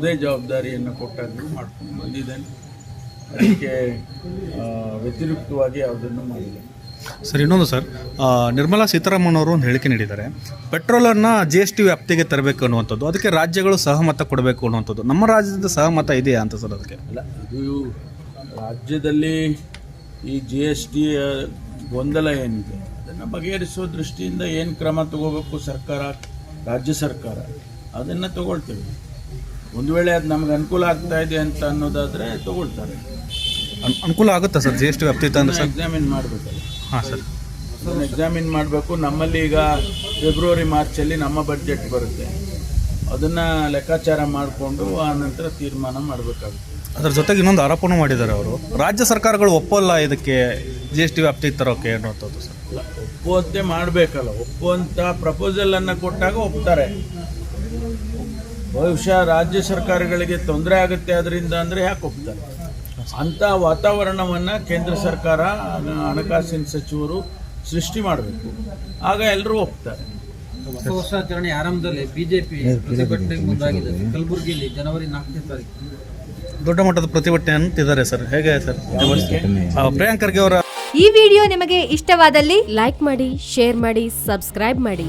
ಯಾವುದೇ ಜವಾಬ್ದಾರಿಯನ್ನು ಕೊಟ್ಟಾಗಲೂ ಮಾಡ್ಕೊಂಡು ಬಂದಿದ್ದೇನೆ ಅದಕ್ಕೆ ವ್ಯತಿರಿಕ್ತವಾಗಿ ಯಾವುದನ್ನು ಮಾಡಿಲ್ಲ. ಸರ್ ಇನ್ನೊಂದು ಸರ್ ನಿರ್ಮಲಾ ಸೀತಾರಾಮನ್ ಅವರು ಒಂದು ಹೇಳಿಕೆ ನೀಡಿದ್ದಾರೆ. ಪೆಟ್ರೋಲನ್ನು ಜಿ ಎಸ್ ಟಿ ವ್ಯಾಪ್ತಿಗೆ ತರಬೇಕು ಅನ್ನುವಂಥದ್ದು ಅದಕ್ಕೆ ರಾಜ್ಯಗಳು ಸಹಮತ ಕೊಡಬೇಕು ಅನ್ನುವಂಥದ್ದು ನಮ್ಮ ರಾಜ್ಯದ ಸಹಮತ ಇದೆಯಾ ಅಂತ ಸರ್ ಅದಕ್ಕೆ? ಅಲ್ಲ ಇದು ರಾಜ್ಯದಲ್ಲಿ ಈ ಜಿ ಎಸ್ ಟಿ ಗೊಂದಲ ಏನಿದೆ ಅದನ್ನು ಬಗೆಹರಿಸುವ ದೃಷ್ಟಿಯಿಂದ ಏನು ಕ್ರಮ ತಗೋಬೇಕು ಸರ್ಕಾರ ರಾಜ್ಯ ಸರ್ಕಾರ ಅದನ್ನು ತಗೊಳ್ತೇವೆ. ಒಂದು ವೇಳೆ ಅದು ನಮ್ಗೆ ಅನುಕೂಲ ಆಗ್ತಾ ಇದೆ ಅಂತ ಅನ್ನೋದಾದರೆ ತಗೊಳ್ತಾರೆ. ಅನ್- ಅನುಕೂಲ ಆಗುತ್ತಾ ಸರ್ ಜಿ ಎಸ್ ಟಿ ವ್ಯಾಪ್ತಿ ತಂದ್ರೆ ಸರ್? ಎಕ್ಸಾಮಿನ್ ಮಾಡಬೇಕಲ್ಲ ಹಾಂ ಸರ್. ಅದನ್ನು ಎಕ್ಸಾಮಿನ್ ಮಾಡಬೇಕು. ನಮ್ಮಲ್ಲಿ ಈಗ ಫೆಬ್ರವರಿ ಮಾರ್ಚಲ್ಲಿ ನಮ್ಮ ಬಡ್ಜೆಟ್ ಬರುತ್ತೆ. ಅದನ್ನು ಲೆಕ್ಕಾಚಾರ ಮಾಡಿಕೊಂಡು ಆ ನಂತರ ತೀರ್ಮಾನ ಮಾಡಬೇಕಾಗುತ್ತೆ. ಅದರ ಜೊತೆಗೆ ಇನ್ನೊಂದು ಆರೋಪನೂ ಮಾಡಿದ್ದಾರೆ ಅವರು. ರಾಜ್ಯ ಸರ್ಕಾರಗಳು ಒಪ್ಪಲ್ಲ ಇದಕ್ಕೆ ಜಿ ಎಸ್ ಟಿ ವ್ಯಾಪ್ತಿಗೆ ತರೋಕೆ ಅನ್ನೋದು ಸರ್. ಅಲ್ಲ ಒಪ್ಪುವಂತೆ ಮಾಡಬೇಕಲ್ಲ. ಒಪ್ಪುವಂಥ ಪ್ರಪೋಸಲನ್ನು ಕೊಟ್ಟಾಗ ಒಪ್ತಾರೆ. ಬಹುಶಃ ರಾಜ್ಯ ಸರ್ಕಾರಗಳಿಗೆ ತೊಂದರೆ ಆಗುತ್ತೆ ಅದರಿಂದ ಅಂದರೆ ಯಾಕೆ ಹೋಗ್ತಾರೆ ಅಂಥ ವಾತಾವರಣವನ್ನು ಕೇಂದ್ರ ಸರ್ಕಾರ ಹಣಕಾಸಿನ ಸಚಿವರು ಸೃಷ್ಟಿ ಮಾಡಬೇಕು. ಆಗ ಎಲ್ಲರೂ ಹೋಗ್ತಾರೆ ಹೊಸ ವರ್ಷಾಚರಣೆ ಆರಂಭದಲ್ಲಿ ಬಿಜೆಪಿ ಪ್ರತಿಭಟನೆಗೆ ಮುಂದಾಗಿದೆ. ಕಲಬುರಗಿಯಲ್ಲಿ ಜನವರಿ ನಾಲ್ಕನೇ ತಾರೀಕು. ದೊಡ್ಡ ಮಟ್ಟದ ಪ್ರತಿಭಟನೆ ಅಂತಿದ್ದಾರೆ ಸರ್. ಹೇಗೆ ಸರ್? ಪ್ರಿಯಾಂಕ್ ಖರ್ಗೆ ಅವರ ಈ ವಿಡಿಯೋ ನಿಮಗೆ ಇಷ್ಟವಾದಲ್ಲಿ ಲೈಕ್ ಮಾಡಿ ಶೇರ್ ಮಾಡಿ ಸಬ್ಸ್ಕ್ರೈಬ್ ಮಾಡಿ.